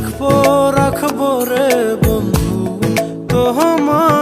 রাখব রাখব রে বন্ধু তো আমার